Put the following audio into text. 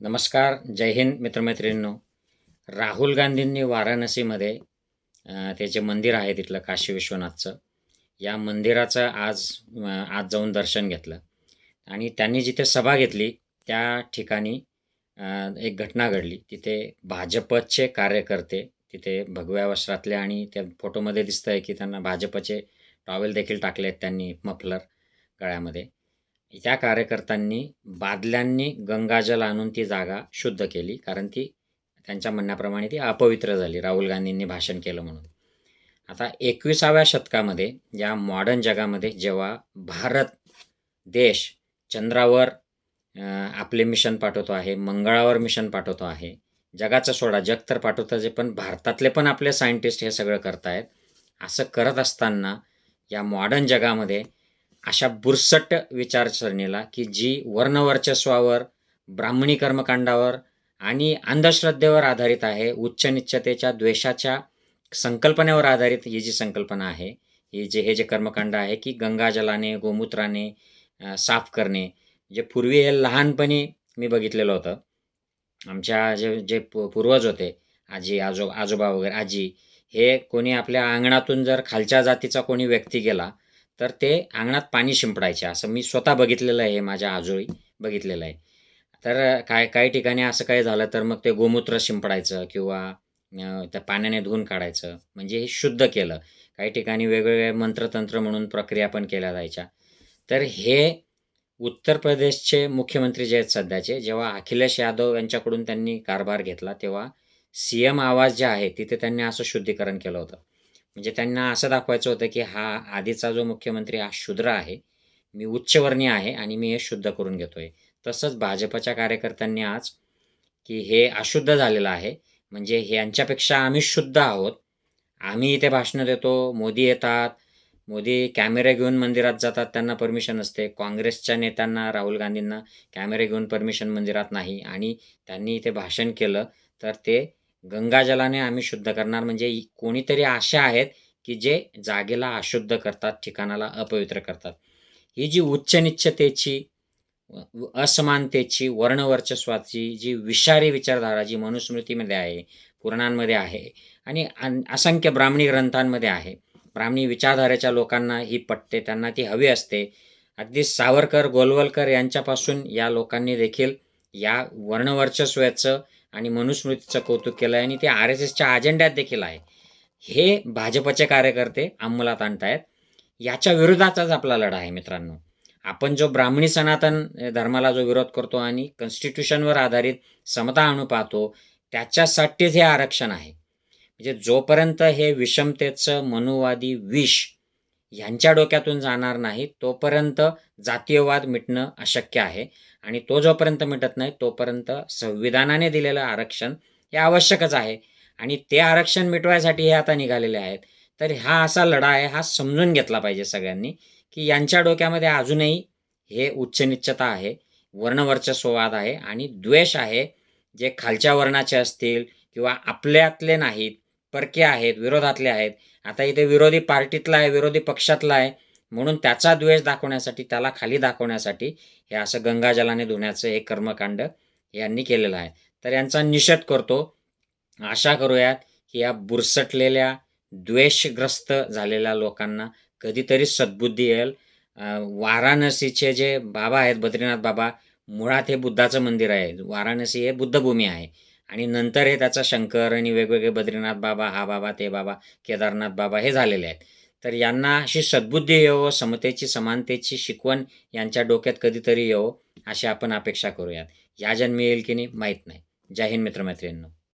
नमस्कार जय हिंद मित्रमैत्रिणींनो. राहुल गांधींनी वाराणसीमध्ये ते जे मंदिर आहे तिथलं काशी विश्वनाथचं या मंदिराचं आज आज जाऊन दर्शन घेतलं. आणि त्यांनी जिथे सभा घेतली त्या ठिकाणी एक घटना घडली. तिथे भाजपचे कार्यकर्ते तिथे भगव्या वस्त्रातले आणि त्या फोटोमध्ये दिसतं आहे की त्यांना भाजपचे टॉवेल देखील टाकले आहेत त्यांनी मफलर गळ्यामध्ये. त्या कार्यकर्त्यांनी बादल्यांनी गंगाजल आणून ती जागा शुद्ध केली. कारण ती त्यांच्या म्हणण्याप्रमाणे ती अपवित्र झाली. राहुल गांधींनी भाषण केलं म्हणून. आता एकविसाव्या शतकामध्ये या मॉडर्न जगामध्ये जेव्हा भारत देश चंद्रावर आपले मिशन पाठवतो आहे मंगळावर मिशन पाठवतो आहे जगाचा सोडा जग तर पाठवतं जे पण भारतातले पण आपले सायंटिस्ट हे सगळं करतायत. असं करत असताना या मॉडर्न जगामध्ये अशा बुरसट विचारसरणीला की जी वर्णवर्चस्वावर ब्राह्मणी कर्मकांडावर आणि अंधश्रद्धेवर आधारित आहे उच्च निश्चतेच्या द्वेषाच्या संकल्पनेवर आधारित ही जी संकल्पना आहे ही जे हे जे कर्मकांड आहे की गंगाजलाने गोमूत्राने साफ करणे जे पूर्वी हे लहानपणी मी बघितलेलं होतं. आमच्या जे जे पूर्वज होते आजी आजो आजोबा वगैरे आजी हे कोणी आपल्या अंगणातून जर खालच्या जातीचा कोणी व्यक्ती गेला तर ते अंगणात पाणी शिंपडायचे. असं मी स्वतः बघितलेलं आहे हे माझ्या आजोळी बघितलेलं आहे. तर काय काही ठिकाणी असं काही झालं तर मग ते गोमूत्र शिंपडायचं किंवा त्या पाण्याने धुवून काढायचं. म्हणजे हे शुद्ध केलं. काही ठिकाणी वेगवेगळे मंत्रतंत्र म्हणून प्रक्रिया पण केल्या जायच्या. तर हे उत्तर प्रदेशचे मुख्यमंत्री जे आहेत सध्याचे जेव्हा अखिलेश यादव यांच्याकडून त्यांनी कारभार घेतला तेव्हा सी एम आवाज जे आहे तिथे त्यांनी असं शुद्धीकरण केलं होतं. म्हणजे त्यांना असं दाखवायचं होतं की हा आधीचा जो मुख्यमंत्री हा शूद्र आहे. मी उच्चवर्णीय आहे आणि मी हे शुद्ध करून घेतोय. तसंच भाजपच्या कार्यकर्त्यांनी आज की हे अशुद्ध झालेलं आहे. म्हणजे हे यांच्यापेक्षा आम्ही शुद्ध आहोत. आम्ही इथे भाषणं देतो मोदी येतात. मोदी कॅमेरे घेऊन मंदिरात जातात त्यांना परमिशन असते काँग्रेसच्या नेत्यांना राहुल गांधींना कॅमेरे घेऊन परमिशन मंदिरात नाही. आणि त्यांनी इथे भाषण केलं तर ते गंगाजलाने आम्ही शुद्ध करणार. म्हणजे कोणीतरी असे आहेत की जे जागेला अशुद्ध करतात ठिकाणाला अपवित्र करतात. ही जी उच्चनिश्चतेची असमानतेची वर्णवर्चस्वाची जी विषारी विचारधारा जी मनुस्मृतीमध्ये आहे पुराणांमध्ये आहे आणि अन- असंख्य ब्राह्मणी ग्रंथांमध्ये आहे. ब्राह्मणी विचारधारेच्या लोकांना ही पटते त्यांना ती हवी असते. अगदी सावरकर गोलवलकर यांच्यापासून या लोकांनी देखील या वर्णवर्चस्वाचं आणि मनुस्मृतीचं कौतुक केलं आहे आणि ते आर एस एसच्या अजेंड्यात देखील आहे. हे भाजपचे कार्यकर्ते अंमलात आणतायत. याच्या विरोधाचाच आपला लढा आहे मित्रांनो. आपण जो ब्राह्मणी सनातन धर्माला जो विरोध करतो आणि कॉन्स्टिट्यूशनवर आधारित समता आणू पाहतो त्याच्यासाठीच हे आरक्षण आहे. म्हणजे जोपर्यंत हे विषमतेचं मनुवादी विष ह्यांच्या डोक्यातून जाणार नाही तोपर्यंत जातीयवाद मिटणं अशक्य आहे. आणि तो जोपर्यंत मिटत नाही तोपर्यंत संविधानाने दिलेलं आरक्षण हे आवश्यकच आहे. आणि ते आरक्षण मिटवायसाठी हे आता निघालेले आहेत. तर हा असा लढा आहे हा समजून घेतला पाहिजे सगळ्यांनी की यांच्या डोक्यामध्ये अजूनही हे उच्चनिश्चता आहे वर्णवर्चस्ववाद आहे. आणि द्वेष आहे जे खालच्या वर्णाचे असतील किंवा आपल्यातले नाहीत परके आहेत विरोधातले आहेत. आता इथे विरोधी पार्टीतला आहे विरोधी पक्षातला आहे. म्हणून त्याचा द्वेष दाखवण्यासाठी त्याला खाली दाखवण्यासाठी हे असं गंगाजलाने धुण्याचं हे कर्मकांड यांनी केलेलं आहे. तर यांचा निषेध करतो. आशा करूयात की या बुरसटलेल्या द्वेषग्रस्त झालेल्या लोकांना कधीतरी सद्बुद्धी येईल. वाराणसीचे जे बाबा आहेत बद्रीनाथ बाबा मुळात हे बुद्धाचं मंदिर आहे. वाराणसी हे बुद्धभूमी आहे. आणि नंतर हे त्याचा शंकर आणि वेगवेगळे बद्रीनाथ बाबा हा बाबा ते बाबा केदारनाथ बाबा हे झालेले आहेत. तर यांना अशी सद्बुद्धी येवो समतेची समानतेची शिकवण यांच्या डोक्यात कधीतरी येवो अशी आपण अपेक्षा करूयात. या जन्मी येईल की नाही माहीत नाही. जय हिंद मित्रमैत्रिणींनो.